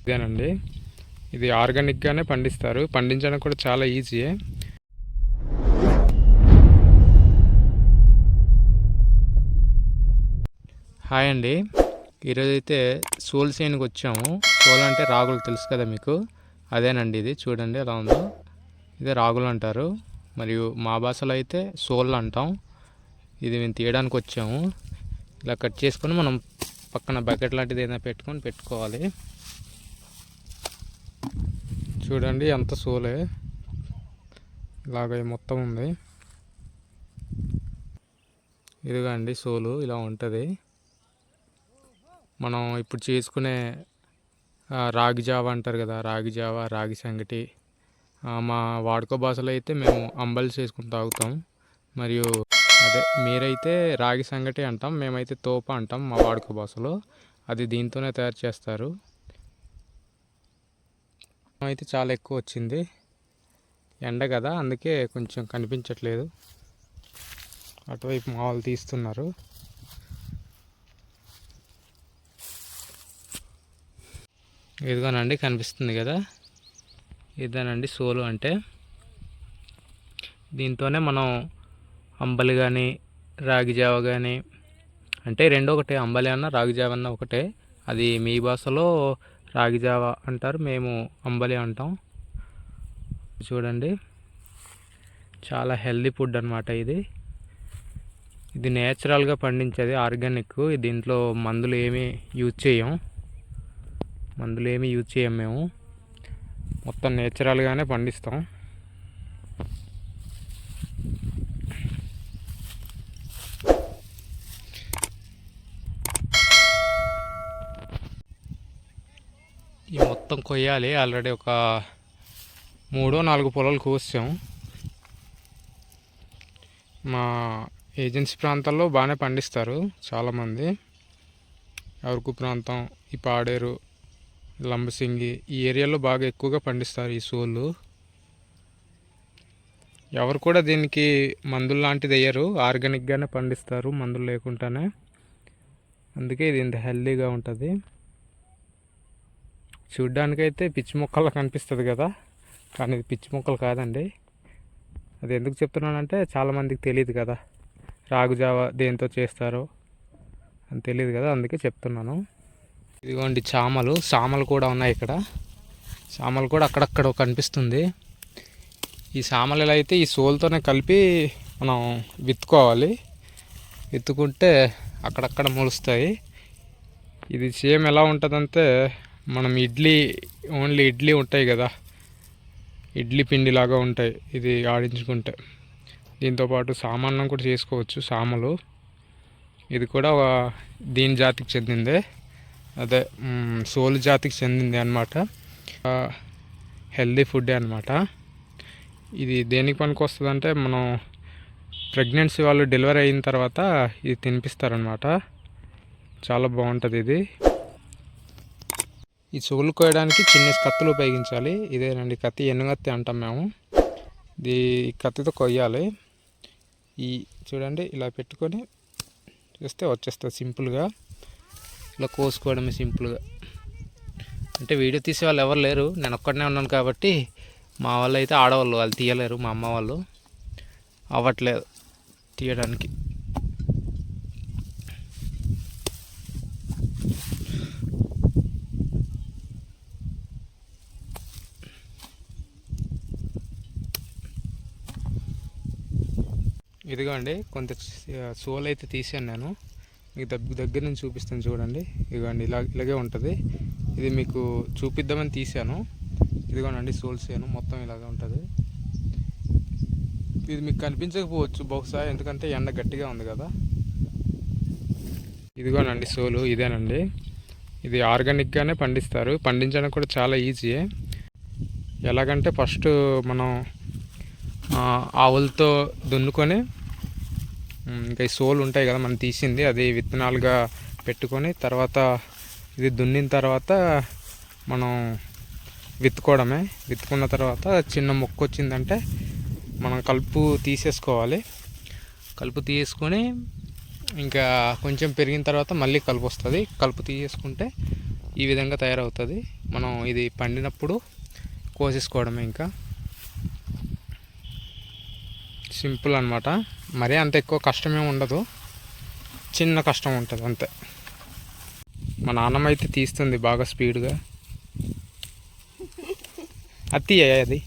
ఇదేనండి. ఇది ఆర్గానిక్గానే పండిస్తారు. పండించడం కూడా చాలా ఈజీయే హాయ్ అండి. ఈరోజైతే సోల్ సేన్కి వచ్చాము. సోల్ అంటే రాగులు తెలుసు కదా మీకు? అదేనండి ఇది. చూడండి ఎలా ఉందో. ఇదే రాగులు అంటారు. మరియు మా భాషలో అయితే సోల్ అంటాం. ఇది మేము తీయడానికి వచ్చాము. ఇలా కట్ చేసుకొని మనం పక్కన బకెట్ లాంటిది ఏదైనా పెట్టుకొని పెట్టుకోవాలి. చూడండి ఎంత సోలే. ఇలాగ మొత్తం ఉంది. ఇదిగోండి సోలు ఇలా ఉంటుంది. మనం ఇప్పుడు చేసుకునే రాగి జావ అంటారు కదా రాగి జావ రాగి సంగటి మా వాడుక భాషలో అయితే మేము అంబలి వేసుకుని తాగుతాం. మరియు అదే మీరైతే రాగి సంగటి అంటాం మేమైతే తోప అంటాం మా వాడుక భాషలో. అది దీంతోనే తయారు చేస్తారు. అయితే చాలా ఎక్కువ వచ్చింది. ఎండ కదా అందుకే కొంచెం కనిపించట్లేదు. అటువైపు మా వాళ్ళు తీస్తున్నారు. ఇదిగోనండి కనిపిస్తుంది కదా. ఇదేనండి సోలు అంటే. దీంతోనే మనం అంబలి కానీ రాగి జావ కానీ అంటే రెండు ఒకటే అంబలి అన్న రాగి జావ అన్న ఒకటే. అది మీ భాషలో రాగి జావ అంటారు మేము అంబలి అంటాం. చూడండి చాలా హెల్దీ ఫుడ్ అనమాట ఇది. ఇది నేచురల్గా పండించేది ఆర్గానిక్. దీంట్లో మందులు ఏమీ యూజ్ చేయం. మందులు ఏమీ యూజ్ చేయం మేము. మొత్తం నేచురల్గానే పండిస్తాం ఈ మొత్తం కొయ్యాలి. ఆల్రెడీ ఒక మూడో నాలుగు పొలాలు కోసాం. మా ఏజెన్సీ ప్రాంతాల్లో బాగానే పండిస్తారు చాలామంది. అరకు ప్రాంతం ఈ పాడేరు లంబసింగి ఈ ఏరియాలో బాగా ఎక్కువగా పండిస్తారు ఈ సోళ్ళు. ఎవరు కూడా దీనికి మందులు లాంటిది వేయరు. ఆర్గానిక్గానే పండిస్తారు మందులు లేకుండానే. అందుకే ఇది ఇంత హెల్దీగా ఉంటుంది. చూడ్డానికైతే పిచ్చి మొక్కలు కనిపిస్తుంది కదా. కానీ ఇది పిచ్చి మొక్కలు కాదండి. అది ఎందుకు చెప్తున్నానంటే చాలామందికి తెలియదు కదా. రాగు జావ దేంతో చేస్తారో అని తెలియదు కదా అందుకే చెప్తున్నాను. ఇదిగోండి చామలు సామలు కూడా ఉన్నాయి ఇక్కడ. సామలు కూడా అక్కడక్కడ కనిపిస్తుంది. ఈ సామలు అయితే ఈ సోల్తోనే కలిపి మనం విత్తుకోవాలి. విత్తుకుంటే అక్కడక్కడ మొలుస్తాయి. ఇది సేమ్ ఎలా ఉంటుందంటే మనం ఇడ్లీ ఓన్లీ ఇడ్లీ ఉంటాయి కదా. ఇడ్లీ పిండి లాగా ఉంటాయి ఇది ఆడించుకుంటే. దీంతోపాటు సామాన్యం కూడా చేసుకోవచ్చు సామలు. ఇది కూడా ఒక- దీని జాతికి చెందిందే. అదే సోలు జాతికి చెందింది అనమాట హెల్దీ ఫుడ్ అనమాట ఇది దేనికి పనికి వస్తుందంటే మనం ప్రెగ్నెన్సీ వాళ్ళు డెలివరీ అయిన తర్వాత ఇది తినిపిస్తారనమాట చాలా బాగుంటుంది ఇది. ఈ చెవులు కోయడానికి చిన్న కత్తులు ఉపయోగించాలి. ఇదేనండి కత్తి ఎన్నుగత్తి అంటాం మేము. ఇది కత్తితో కొయ్యాలి. ఈ చూడండి ఇలా పెట్టుకొని చూస్తే వచ్చేస్తుంది సింపుల్గా. ఇలా కోసుకోవడమే సింపుల్గా. అంటే వీడియో తీసే వాళ్ళు ఎవరు లేరు. నేను ఒక్కడనే ఉన్నాను కాబట్టి మా వాళ్ళు అయితే ఆడవాళ్ళు వాళ్ళు తీయలేరు. మా అమ్మ వాళ్ళు. అవ్వట్లేదు తీయడానికి. ఇదిగోండి కొంత సోల్ అయితే తీసాను నేను. మీకు దగ్గర దగ్గర నుంచి చూపిస్తాను చూడండి. ఇదిగోండి ఇలా ఇలాగే ఉంటుంది. ఇది మీకు చూపిద్దామని తీసాను. ఇదిగోనండి సోల్స్ ఏను మొత్తం ఇలాగే ఉంటుంది. ఇది మీకు కనిపించకపోవచ్చు బహుశా ఎందుకంటే ఎండ గట్టిగా ఉంది కదా. ఇదిగోనండి సోలు ఇదేనండి. ఇది ఆర్గానిక్గానే పండిస్తారు. పండించడం కూడా చాలా ఈజీయే. ఎలాగంటే ఫస్ట్ మనం ఆవులతో దున్నుకొని ఇంకా ఈ సోలు ఉంటాయి కదా మనం తీసింది అది విత్తనాలుగా పెట్టుకొని తర్వాత ఇది దున్నిన తర్వాత మనం విత్తుకోవడమే. విత్తుకున్న తర్వాత చిన్న మొక్క వచ్చిందంటే మనం కలుపు తీసేసుకోవాలి. కలుపు తీసుకొని ఇంకా కొంచెం పెరిగిన తర్వాత మళ్ళీ కలుపు వస్తుంది. కలుపు తీసేసుకుంటే ఈ విధంగా తయారవుతుంది. మనం ఇది పండినప్పుడు కోసేసుకోవడమే ఇంకా. సింపుల్ అనమాట మరీ అంత ఎక్కువ కష్టమే ఉండదు. చిన్న కష్టం ఉంటుంది అంతే. మా నాన్నమ్మ అయితే తీస్తుంది బాగా స్పీడ్గా. అత్తి అది.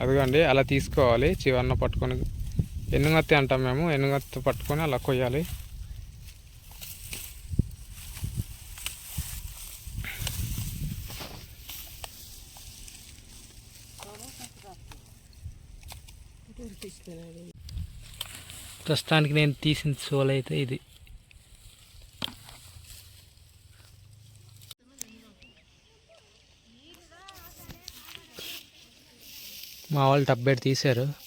అదిగోండి అలా తీసుకోవాలి. చివరన పట్టుకొని ఎన్నుగత్తి అంటాం మేము. ఎన్నుగత్తి పట్టుకొని అలా కొయ్యాలి. ప్రస్తుతానికి నేను తీసిన సోల్ అయితే ఇది. మా వాళ్ళు టబ్బెట్ తీశారు.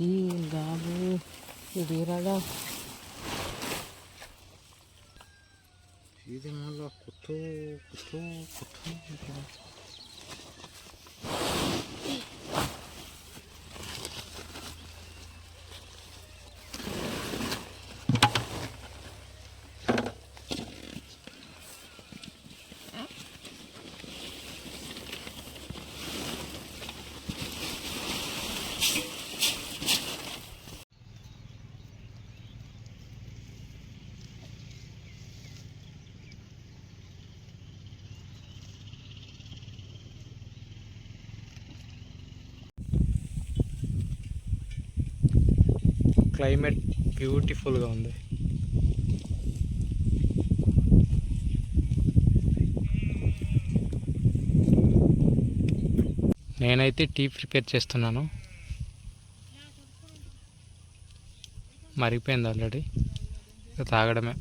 aquí, el Gabo, mírala. 이름을 하고 또, 또, 또, 또. Climate బ్యూటిఫుల్గా ఉంది. నేనైతే టీ ప్రిపేర్ చేస్తున్నాను. మరిగిపోయింది ఆల్రెడీ. ఇక తాగడమే.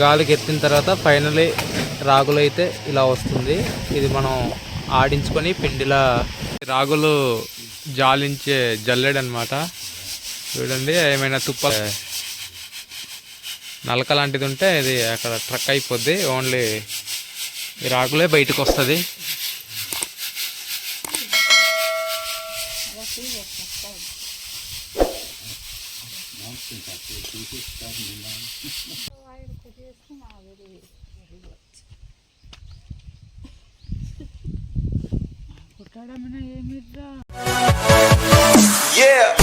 గాలికి ఎత్తిన తర్వాత ఫైనలీ రాగులు అయితే ఇలా వస్తుంది. ఇది మనం ఆడించుకొని పిండిలా రాగులు జాలించే జల్లెడ అనమాట చూడండి ఏమైనా తుప్ప నలక లాంటిది ఉంటే ఇది అక్కడ ట్రక్ అయిపోద్ది. ఓన్లీ ఈ రాగులే బయటకు వస్తుంది కుట్టడమైనా ఏమిట్రా Yeah.